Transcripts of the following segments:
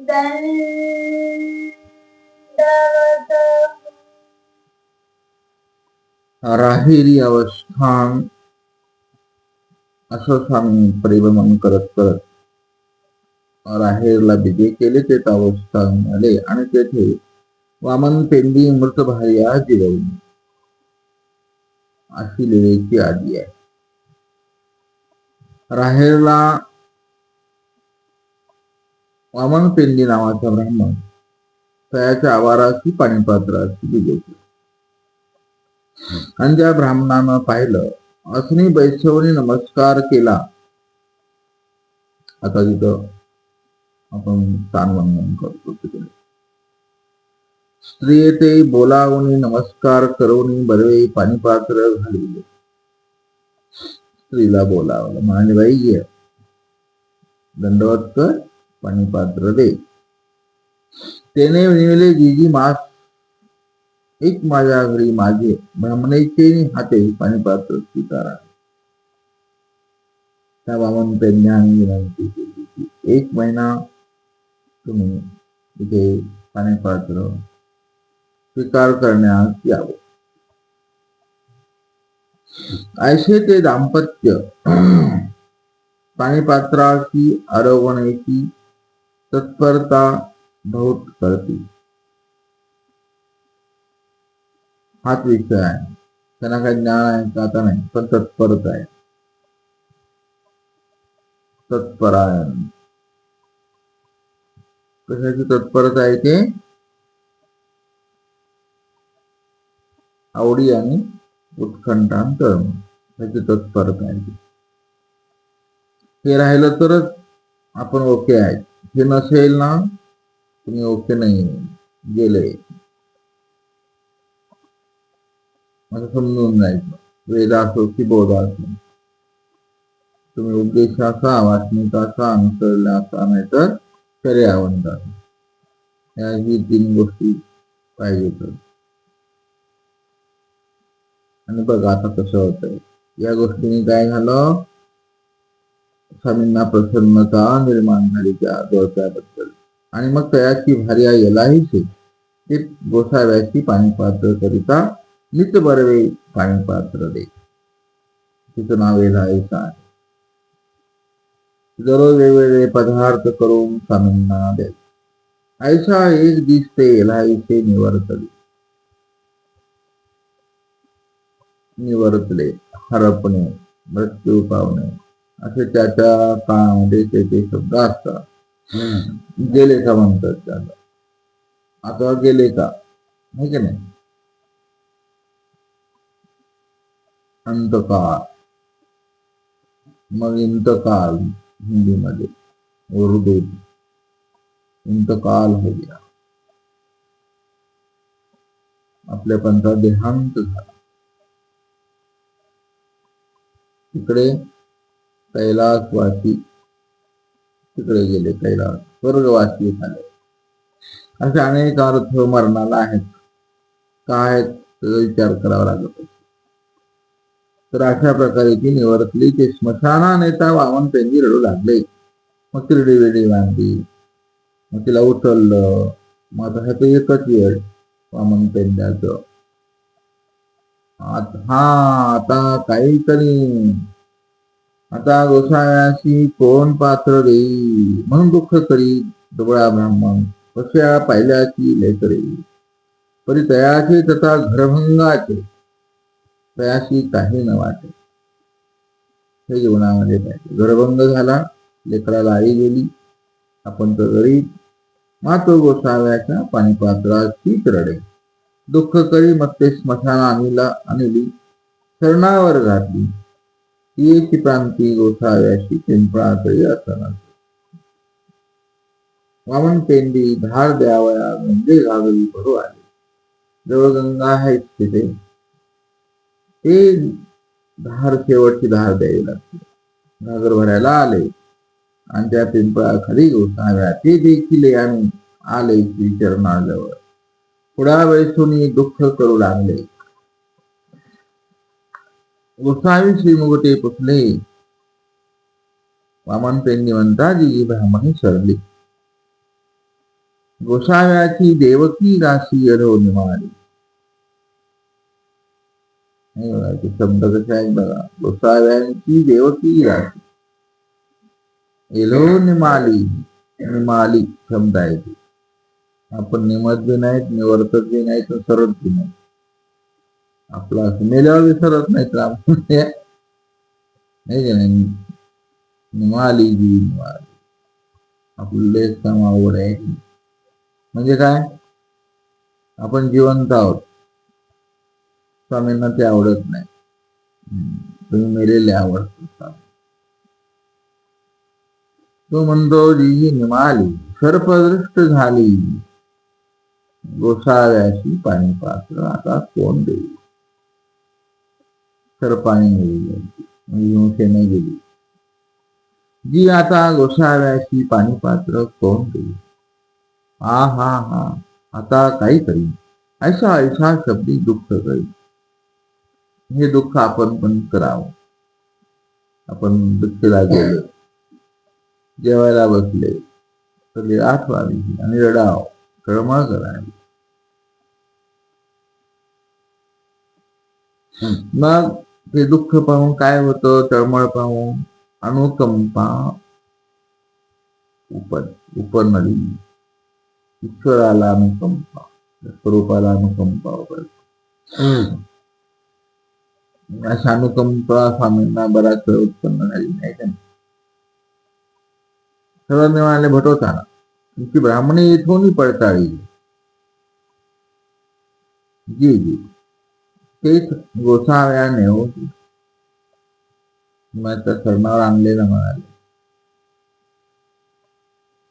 दंडवत. राहिरी अवस्थान. असं स्वामी परिभ्रमण करत करत राहेरला विजय केले ते अवस्थान आले आणि तेथे वामन पेंडी मृत भार्या जिरवली अशी लिळेची आदी आहे. राहेरला वामन पेंडी नावाचा ब्राह्मण तयाच्या आवाराची पाणीपात्राची विजय आणि त्या ब्राह्मणानं पाहिलं असनी बैसवनी नमस्कार केला. आता तिथं आपण तानवंदन करतो तिकडे. स्त्रिये ते बोलावणी नमस्कार करवणी बरवे पाणीपात्र घालविले स्त्रीला बोलावलं. म्हणाले बाई दंडवत कर. दे त्याने विणविले जीजी मास. एक माझ्या घरी माझे ब्राह्मणेचे हाते पाणीपात्र स्वीकारा. त्या विनंती केली की एक महिना तुम्ही इथे पाणीपात्र स्वीकार करण्यास यावं. ऐसे ते दाम्पत्य पाणीपात्राची आरोवण्याची तत्परता बहुत कळते हाच विषय आहे. त्यांना काही ज्ञान आहे का आता नाही पण तत्परच आहे. तत्परायण. कशाची तत्परता आहे ते? आवडी आणि उत्कंठान करणं त्याची तत्परता आहे ते. हे राहिलं तरच आपण ओके आहे हे नसेल ना तुम्ही ओके नाही. गेले. असं समजून जायचं. वेद असो की बोध असो. तुम्ही असा अंतरला असा नाही तर शर्यावंताचा या ही तीन गोष्टी पाहिजेत आणि बघा आता कसं होतंय. या गोष्टीने काय झालं? स्वामींना प्रसन्नता निर्माण झाली त्या गोसाव्याबद्दल आणि मग तयाची भार्या येलाही ते गोसाव्याची पाणीपात्र करिता नित बरवे पाणीपात्र दे. तिचं नाव एलाईचं आहे. दररोज वेगवेगळे पदार्थ करून स्वामींना दे. ऐसा एक दिसते एलाईचे निवर्तले. निवर्तले हरपणे मृत्यू पावणे. त्याच्या काळामध्ये त्याचे शब्द असतात. गेले का म्हणतात त्याला? आता गेले का? है की नाही? अंतकाळ. मग इंतकाल हिंदीमध्ये. उर्दू. इंतकाल हो गया. आपल्या पंथा देहांत झाला. तिकडे कैलासवासी तिकडे गेले कैलास. स्वर्गवासी झाले. असे अनेक अर्थ मरणाला आहेत. काय विचार करावा लागत तर अशा प्रकारे ती निवर्तली ते स्मशाना नेता वामन पेंजी रडू लागले. मग तिरडी वेडी बांधली मग तिला उचललं. मग आता ह्याचं एकच वेळ. वामन पेंड्याचं हा आता काहीतरी आता गोसाव्याशी कोण पात्र देई म्हणून दुःख करी दुबळा ब्राह्मण. कशा पाहिल्याची लेकरे? परी तयाचे तथा घरभंगाचे. तयाशी काही न वाटे. हे जीवनामध्ये पाहिजे. घरभंग झाला लेकराला आई गेली. आपण तर गरीब. मातो गोसाव्याच्या पाणीपात्राचीच रडे दुःख करी मग ते स्मशान आणीला आणली. शरणावर घातली. ती प्रांती गोसाव्याशी पिंपळातही असणार वामन पेंडी धार द्यावया म्हणजे घागरी भरू आले जवळ गंगा आहे तिथे ते धार शेवटची धार द्यावी लागते घागर भरायला आले आणि त्या पिंपळाखाली गोसाव्या ते देखील आम्ही आले श्री चरणाजवळ थोड्या वेळेसून दुःख करू लागले गोसावी श्रीमुगटे पुसले. वामन पेंडी म्हणता जी ब्राह्मणी सरली. गोसाव्याची देवकी राशी अरो निमाली हे शब्द कसे आहेत बघा. गोसाव्यांची देवकी राशी एलो निमाली. निमाली शब्द आहे आपण निमत बी नाहीत निवर्तत बी नाहीत आणि सरत बी नाही? आपला मेल्यावर विसरत नाही तर आपण नाही का नाही? निमाली जी निमाली आपलं लेस काम आवड आहे. म्हणजे काय? आपण जिवंत आहोत. स्वामींना ते आवडत नाही. तुम्ही मेलेले आवडतात तो म्हणतो जी निमाली सर्पदृष्ट झाली. गोसाव्याची पाणी पात्र आता कोण देईल? सर्पाने गेली म्हणजे हिंसेने गेली जी आता गोसाव्याची पाणी पात्र कोण देईल हा हा हा, आता काही करीन ऐसा ऐसा शब्दी दुःख करीन हे दुःख आपण पण करावं आपण दुःखीला गेलो जेवायला बसले। तर आठवावी आणि रडाव कळमळ करावी मग ते दुःख पाहून काय होतं तळमळ पाहून अनुकंपा. उपर उपनली ईश्वराला अनुकंपा. स्वरूपाला अनुकंपा अशा अनुकंपा स्वामींना बराच वेळ उत्पन्न झाली नाही का? सर्वांनी म्हणाले भटवताना तुमची ब्राह्मणी इथूनही पडताळी जी जी. तेच गोसाव्याने होती मग त्या सरणावर आणलेलं म्हणाले.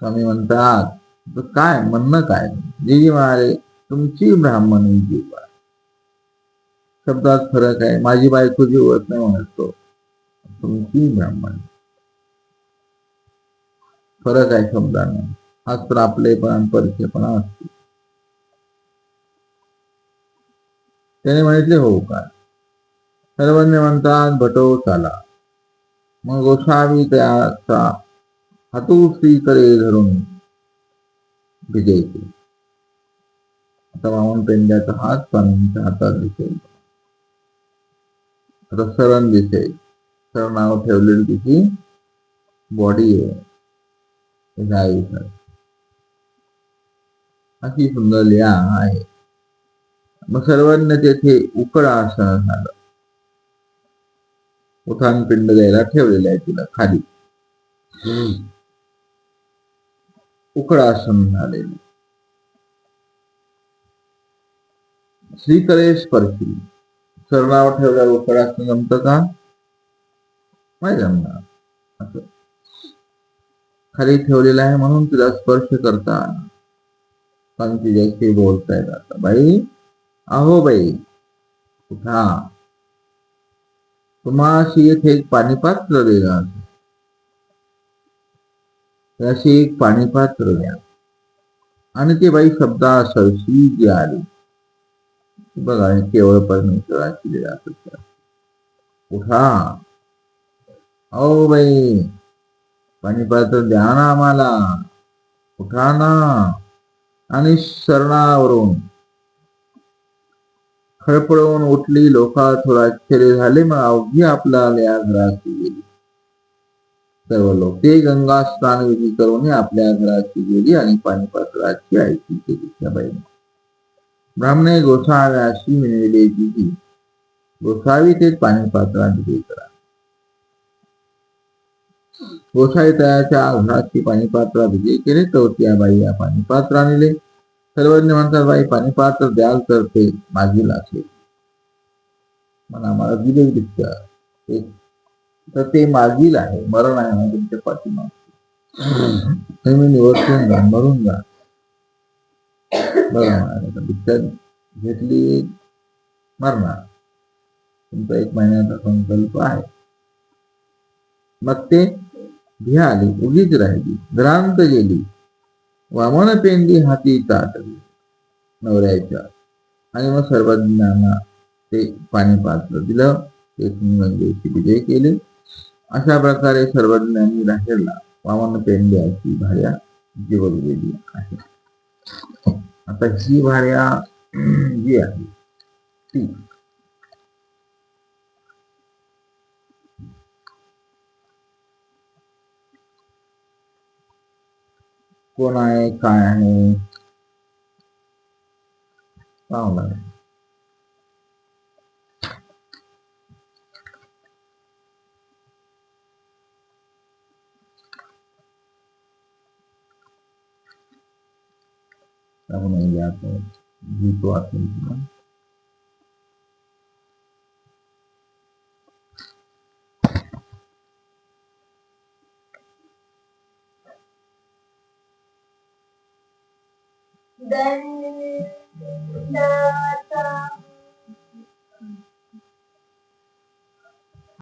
स्वामी म्हणतात काय म्हणणं काय? जी म्हणाले तुमची ब्राह्मण जीव शब्दात फरक आहे माझी बायको जीवत नाही म्हणतो तुमची ब्राह्मण. फरक आहे शब्दांना. हाच तर आपलेपणा परिचयपणा असतो. त्याने म्हटले हो काय सर्वांनी म्हणतात भटो चाला. मग गोसावी त्याचा हातू करे धरून भिजायचे आता वामन पेंड्याचा हात स्वामींच्या हातात दिसेल. आता सरण दिसेल. सर नाव ठेवलेली तिची बॉडी आहे. अशी सुंदर लिहा आहे. मग सर्वांना तेथे उकड आसन झालं उठान पिंड द्यायला ठेवलेलं आहे तिला खाली. उकड आसन झालेलं. श्रीकरे स्पर्शी सरणावर ठेवल्यावर उकड आसन जमतं का? नाही जमणार. असं. खाली ठेवलेलं आहे म्हणून तिला स्पर्श करता. पण तिच्याशी बोलता येत आता. बाई अहो बाई उठा तुम्हाशी येथे एक पाणीपात्र दिला त्याशी एक पाणीपात्र द्या. आणि ते बाई शब्दा सरशी जी आली. बघा केवळ परमेश्वराची लीला उठा. अहो बाई पाणीपात्र द्या ना आम्हाला. उठा ना. आणि शरणावरून. खळपळवून उठली लोका थोडा आश्चर्य झाले मग अवघी आपला आल्या घराची गेली. सर्व लोक ते गंगा स्नान विधी करून आपल्या घराची गेली आणि पाणीपात्राची आयती केली त्या ब्राह्मणे गोसाव्याशी मिळविले दिली गोसावी ते पाणीपात्रात दिली करा. गोसाई तयाच्या घराची पाणीपात्रा विजय केले तर त्या बाई या पाणीपात्र आणले सर्वज्ञ म्हणतात बाई पाणीपात्र द्याल तर ते मागील असेल. म्हणा आम्हाला दिले ते. तर ते मागील आहे मरण आहे ना तुमच्या पाठीमाग तुम्ही निवडून जा मरून जा. भिक्षा घेतली मरणार. तुमचा एक महिन्याचा संकल्प आहे. मग ते भिया आली उगीच राहिली भ्रांत गेली. वामन पेंडी हाती ताटली नवऱ्याच्या. आणि मग सर्वज्ञांना ते पाणी पात्र दिलं. ते गंगेची विजय केले. अशा प्रकारे सर्वज्ञांनी राहिला. वामन पेंड्याची भार्या जीवन आहे. आता ही भार्या जी आहे ती कोण आहे काय आहे पाहावं लागेल आपण म्हणजे आता dan